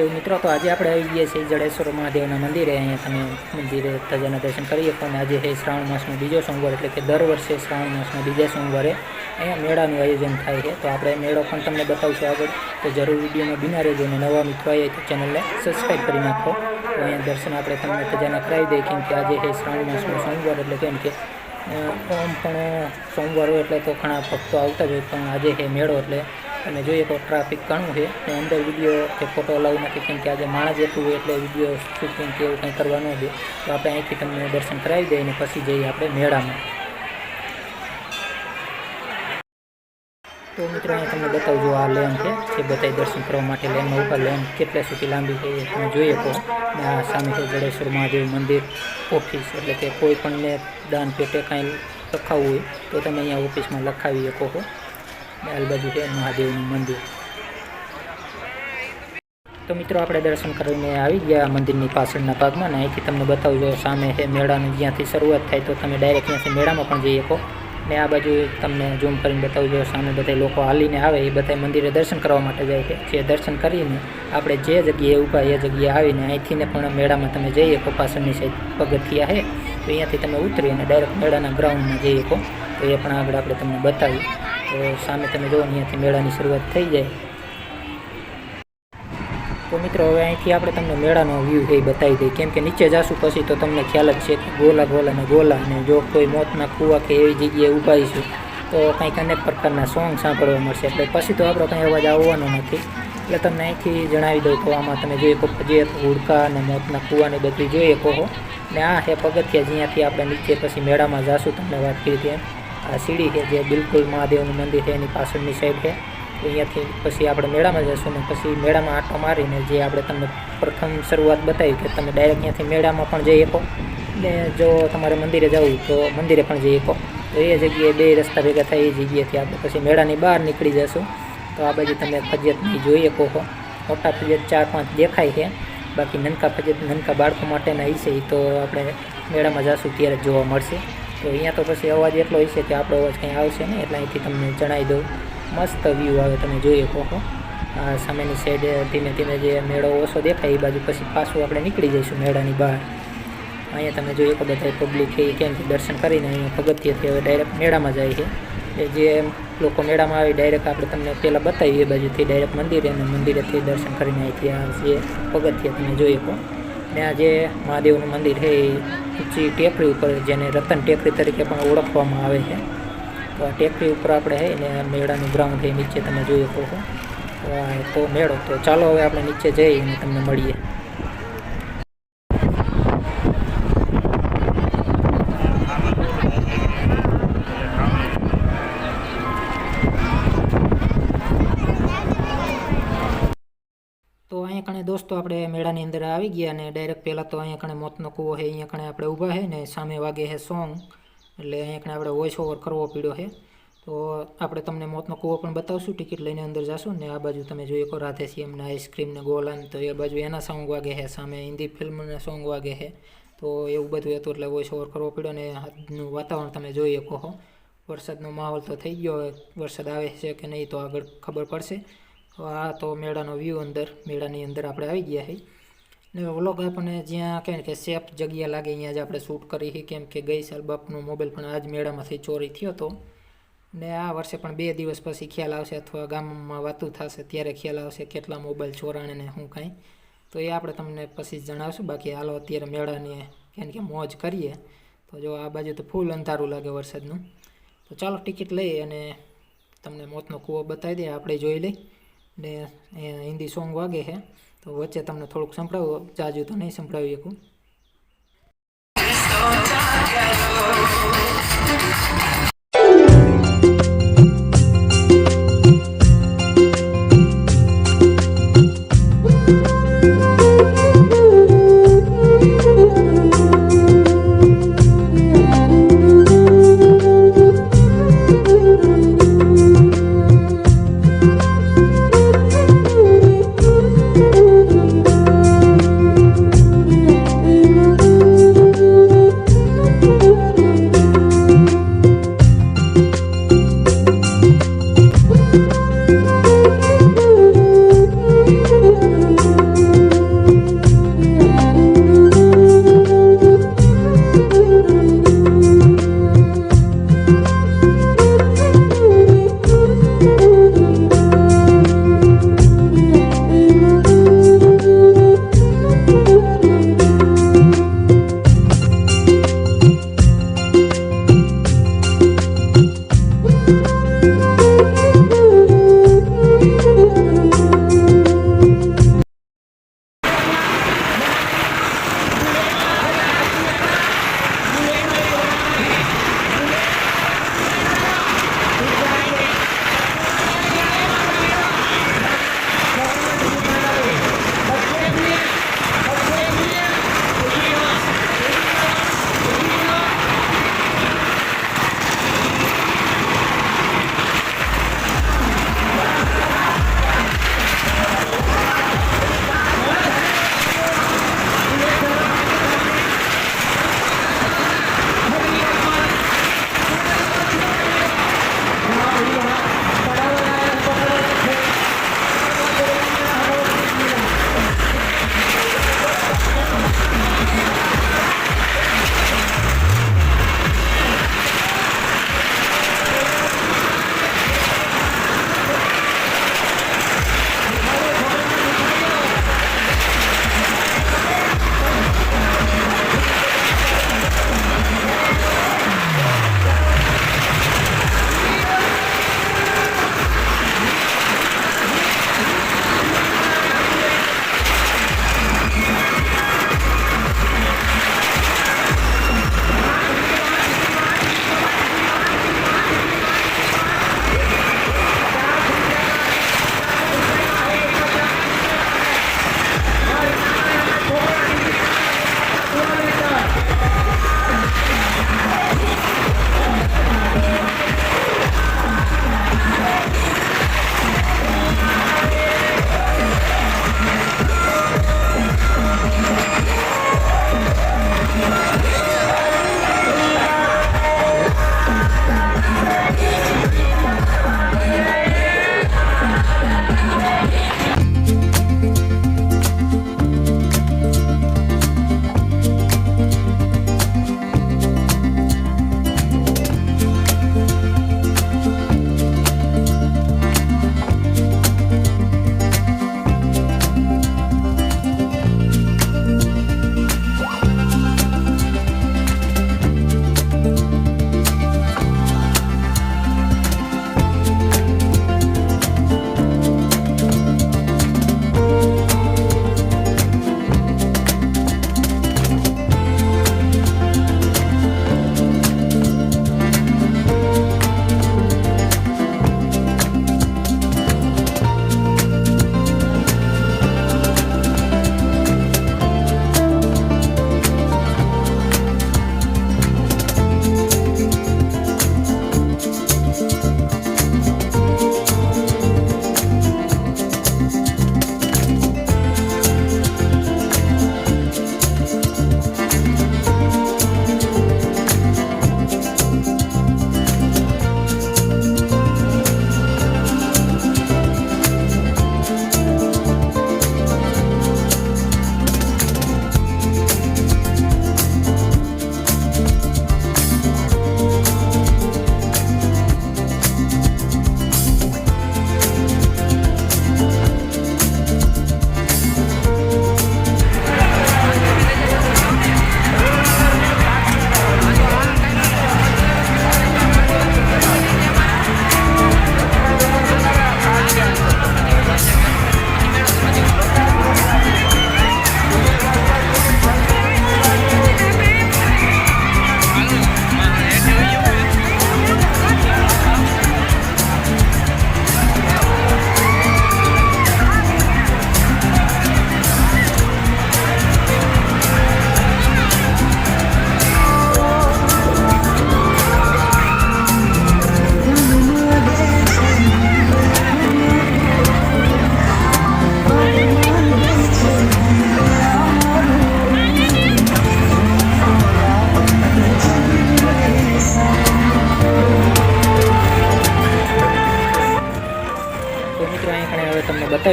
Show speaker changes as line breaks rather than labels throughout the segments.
મહાદેવ મિત્રો, તો આજે આપણે આવી ગયા છીએ જડેશ્વર મહાદેવના મંદિરે. અહીંયા તમે મંદિરે ધજાના દર્શન કરીએ. પણ આજે છે શ્રાવણ માસનો બીજો સોમવાર, એટલે કે દર વર્ષે શ્રાવણ માસના બીજા સોમવારે અહીંયા મેળાનું આયોજન થાય છે. તો આપણે મેળો પણ તમને બતાવશું આગળ. તો જરૂર વિડીયોમાં બિના રહેજો અને નવા મિત્રો આવીએ તો ચેનલને સબસ્ક્રાઈબ કરી નાખો. તો અહીંયા દર્શન આપણે તમને ધજાના કરાવી દઈએ. કેમ કે આજે છે શ્રાવણ માસનો સોમવાર, એટલે કેમ કે ઓમ પણ સોમવાર હોય એટલે તો ઘણા ભક્તો આવતા જ હોય. પણ આજે છે મેળો, એટલે અને જોઈએ તો ટ્રાફિક ઘણું છે. અને અંદર વીડિયો કે ફોટો અલાઉ નથી કેમ કે આજે માણસ જેટલું હોય એટલે વીડિયો શૂટિંગ કે એવું કંઈ કરવાનું છે. તો આપણે અહીંથી તમને દર્શન કરાવી દઈએ અને પછી જઈએ આપણે મેળામાં. તો મિત્રો અહીંયા તમને બતાવજો આ લેન છે. જે બધાય દર્શન કરવા માટે લેનમાં ઉપર લેન કેટલા સુધી લાંબી છે એ તમે જોઈએ તો. આ સામે છે જડેશ્વર મહાદેવ મંદિર ઓફિસ એટલે કે કોઈ પણને દાન પેટે કાંઈ લખાવવું હોય તો તમે અહીંયા ઓફિસમાં લખાવી શકો છો. અને આ બાજુ છે મહાદેવનું મંદિર. તો મિત્રો, આપણે દર્શન કરીને આવી ગયા મંદિરની પાછળના ભાગમાં ને અહીંથી તમને બતાવજો સામે છે મેળાની જ્યાંથી શરૂઆત થાય તો તમે ડાયરેક્ટ ત્યાંથી મેળામાં પણ જઈ શકો. ને આ બાજુ તમને ઝૂમ કરીને બતાવજો સામે બધા લોકો હાલીને આવે, એ બધા મંદિરે દર્શન કરવા માટે જાય છે. જે દર્શન કરીને આપણે જે જગ્યાએ ઊભા એ જગ્યાએ આવીને અહીંથી ને પણ મેળામાં તમે જઈ શકો, પાછળની સાઈડ પગથિયા છે, તો અહીંયાથી તમે ઉતરી અને ડાયરેક્ટ મેળાના ગ્રાઉન્ડમાં જઈ શકો. તો એ પણ આગળ આપણે તમને બતાવી તો સામે તમે જુઓ ને અહીંયાથી મેળાની શરૂઆત થઈ જાય. તો મિત્રો, હવે અહીંથી આપણે તમને મેળાનો વ્યૂ છે એ બતાવી દઈએ. કેમ કે નીચે જાશું પછી તો તમને ખ્યાલ જ છે કે ગોલા ગોલા ને ગોલા અને જો કોઈ મોતના કૂવા કે એવી જગ્યાએ ઊભા છું તો કંઈક અનેક પ્રકારના સોંગ સાંભળવા મળશે. એટલે પછી તો આપણો કંઈ અવાજ આવવાનો નથી. એટલે તમને અહીંથી જણાવી દઉં તો આમાં તમે જોઈએ તો જે હુડકા અને મોતના કૂવાને બધું જોઈએ કહો. ને આ છે પગથિયા, જ્યાંથી આપણે નીચે પછી મેળામાં જાશું તમને વાત કરી તેમ આ સીડી છે જે બિલકુલ મહાદેવનું મંદિર છે, એની પાછળની સાઈડ છે. તો અહીંયાથી પછી આપણે મેળામાં જઈશું ને પછી મેળામાં આંટો મારીને જે આપણે તમને પ્રથમ શરૂઆત બતાવી કે તમે ડાયરેક્ટ ત્યાંથી મેળામાં પણ જઈ શકો ને જો તમારે મંદિરે જવું તો મંદિરે પણ જઈ શકો. તો એ જગ્યાએ બે રસ્તા ભેગા થાય, એ જગ્યાએથી આપણે પછી મેળાની બહાર નીકળી જશું તો આ બાજુ તમે ફજિયતની જોઈ શકો છો. મોટા ફજિયત ચાર પાંચ દેખાય છે. બાકી નનકા ફજિયત નનકા બાળકો માટેના હશે એ તો આપણે મેળામાં જશું, ત્યારે જ જોવા મળશે. તો અહીંયા તો પછી અવાજ એટલો હશે કે આપણો અવાજ કંઈ આવશે નહીં, એટલે અહીંથી તમને જણાવી દઉં. મસ્ત વ્યૂ આવે, તમે જોઈ શકો છો આ સામેની સાઈડ ધીમે ધીમે જે મેળો ઓછો દેખાય એ બાજુ પછી પાછું આપણે નીકળી જઈશું મેળાની બહાર. અહીંયા તમે જોઈએ તો બધા પબ્લિક છે એ ક્યાંથી દર્શન કરીને અહીંયા પગથિયાથી હવે ડાયરેક્ટ મેળામાં જાય છે. એ જે લોકો મેળામાં આવી ડાયરેક્ટ આપણે તમને પહેલાં બતાવીએ એ બાજુથી ડાયરેક્ટ મંદિરે અને મંદિરેથી દર્શન કરીને અહીંથી આ જે પગથિયા તમે જોઈ શકો ને આ જે મહાદેવનું મંદિર છે એ ઊંચી ટેકરી ઉપર જેને રતન ટેકરી તરીકે પણ ઓળખવામાં આવે છે. તો આ ટેકરી ઉપર આપણે છે ને મેળાનું ગ્રાઉન્ડ એ નીચે તમે જોઈ શકો છો. તો મેળો, તો ચાલો હવે આપણે નીચે જઈ અને તમને મળીએ તો અહીંયા કણે દોસ્તો, આપણે મેળાની અંદર આવી ગયા અને ડાયરેક્ટ પહેલાં તો અહીંયા કણે મોતનો કૂવો છે અહીંયા કણે આપણે ઊભા છે ને સામે વાગે છે સોંગ એટલે અહીંયા કણે આપણે વોઇસ ઓવર કરવો પડ્યો છે તો આપણે તમને મોતનો કૂવો પણ બતાવશું, ટિકિટ લઈને અંદર જશું ને આ બાજુ તમે જોઈએ કો રાધે એમના આઈસ્ક્રીમ ને ગોલાન, તો એ બાજુ એના સોંગ વાગે છે સામે હિન્દી ફિલ્મના સોંગ વાગે છે તો એવું બધું હતું એટલે વોઇસ ઓવર કરવો પડ્યો ને આજનું વાતાવરણ તમે જોઈ શકો છો વરસાદનો માહોલ તો થઈ ગયો, વરસાદ આવે છે કે નહીં તો આગળ ખબર પડશે. તો આ તો મેળાનો વ્યૂ અંદર, મેળાની અંદર આપણે આવી ગયા છે ને વ્લોગ આપણને જ્યાં કહે કે સેફ જગ્યા લાગે અહીંયા જ આપણે શૂટ કરી છે કેમ કે ગઈ સાલ બાપનો મોબાઈલ પણ આજ મેળામાંથી ચોરી થયો હતો ને આ વર્ષે પણ બે દિવસ પછી ખ્યાલ આવશે અથવા ગામમાં વાતું થશે, ત્યારે ખ્યાલ આવશે કેટલા મોબાઈલ ચોરાણે ને શું કાંઈ. તો એ આપણે તમને પછી જણાવશું. બાકી હાલો અત્યારે મેળાની કેમ કે મોજ કરીએ. તો જો આ બાજુ તો ફૂલ અંધારું લાગે વરસાદનું. તો ચાલો ટિકિટ લઈ અને તમને મોતનો કૂવો બતાવી દઈએ. આપણે જોઈ લઈ ને હિન્દી સોંગ વાગે છે. તો વચ્ચે તમને થોડુંક સંભળાવો, જાજુ તો નહીં સંભળાવી શકું.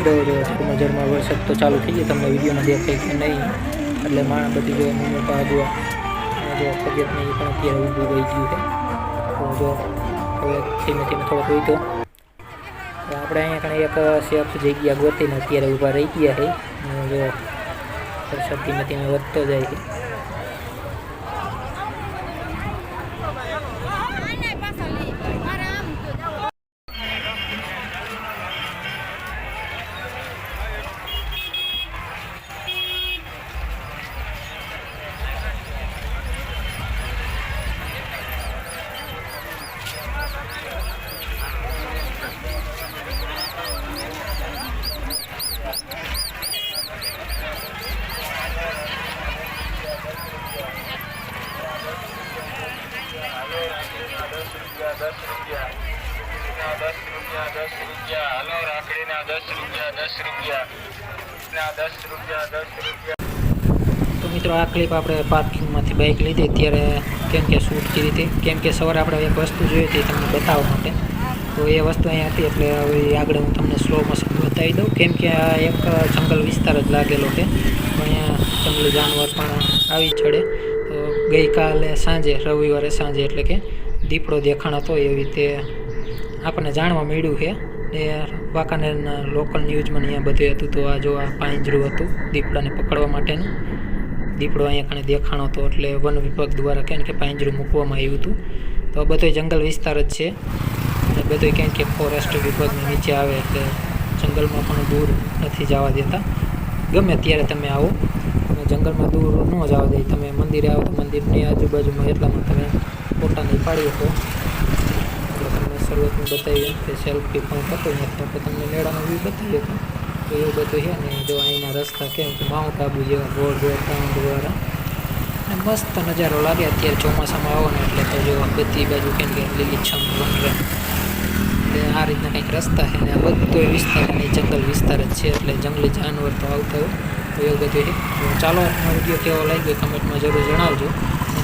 બતાવી દઉં જો નજરમાં વરસાદ તો ચાલુ થઈ ગયો. તમને વિડીયોમાં દેખાય કે નહીં. એટલે માણસ બધી જો મમ્મી પાડવા જો તબિયત નહીં પણ અત્યારે ઊભું વહી ગયું છે. તો જો હવે ધીમે ધીમે થોડોક વહી તો આપણે અહીંયા કણે એક સેફ જગ્યા ગોતીને અત્યારે ઊભા રહી ગયા છે. જો વરસાદ ધીમે ધીમે વધતો જાય છે. તો મિત્રો આ ક્લિપ આપણે પાર્કિંગમાંથી બાઇક લીધી. ત્યારે કેમ કે શૂટ કરી હતી. કેમ કે સવારે આપણે એક વસ્તુ જોઈ હતી તમને બતાવવા માટે. તો એ વસ્તુ અહીંયા હતી, એટલે હવે આગળ હું તમને સ્લો મોશન બતાવી દઉં. કેમ કે આ એક જંગલ વિસ્તાર જ લાગેલો છે. અહીંયા જંગલી જાનવર પણ આવી ચડે. તો ગઈકાલે સાંજે, રવિવારે સાંજે એટલે કે દીપડો દેખાણ હતો એવી રીતે આપણને જાણવા મળ્યું છે. એ વાંકાનેરના લોકલ ન્યૂઝમાં અહીંયા બધું હતું તો આ જો આ પાંજરું હતું દીપડાને પકડવા માટેનું. દીપડો અહીંયા કણે દેખાણો હતો એટલે વન વિભાગ દ્વારા કેમ કે પાંજરું મૂકવામાં આવ્યું હતું. તો આ બધો જંગલ વિસ્તાર જ છે. અને બધો ક્યાંક કે ફોરેસ્ટ વિભાગની નીચે આવે એટલે જંગલમાં પણ દૂર નથી જવા દેતા. ગમે ત્યારે તમે આવો જંગલમાં દૂર ન જવા દે. તમે મંદિરે આવો તો મંદિરની આજુબાજુમાં એટલામાં તમે ફોટા નહીં પાડી શકો. શરૂઆતમાં બતાવીએ કે સેલ્ફી પણ થતું નથી આપણે તમને મેળામાં બી બતાવીએ તો. એવું બધું છે ને, જો અહીંના રસ્તા કેમ કે માઉન્ટ આબુ જેવા ગોળ ગોળ ટાઉન દ્વારા. અને મસ્ત નજારો લાગે અત્યારે ચોમાસામાં આવો ને એટલે તો જો બધી બાજુ કેમ કે લીલીછમ વનરે એટલે આ રીતના કંઈક રસ્તા છે ને, આ બધો વિસ્તાર અને જંગલ વિસ્તાર જ છે, એટલે જંગલી જાનવર તો આવતા હોય. તો એવું બધું છે. ચાલો, આ વીડિયો કેવો લાગ્યો કમેન્ટમાં જરૂર જણાવજો.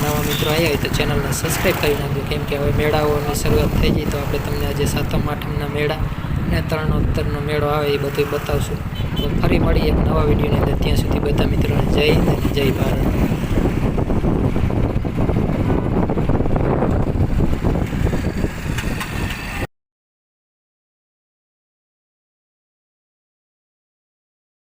નવા મિત્રો આવ્યા હોય તો ચેનલને સબસ્ક્રાઈબ કરી નાખજો. કેમ કે હવે મેળાઓની શરૂઆત થઈ ગઈ તો આપણે તમને આજે સાતમ, આઠમના મેળા અને તરણોત્તરનો મેળો આવે એ બધું બતાવશું. તો ફરી મળીએ નવા વિડીયોની અંદર. ત્યાં સુધી બધા મિત્રોને જય અને જય ભારત.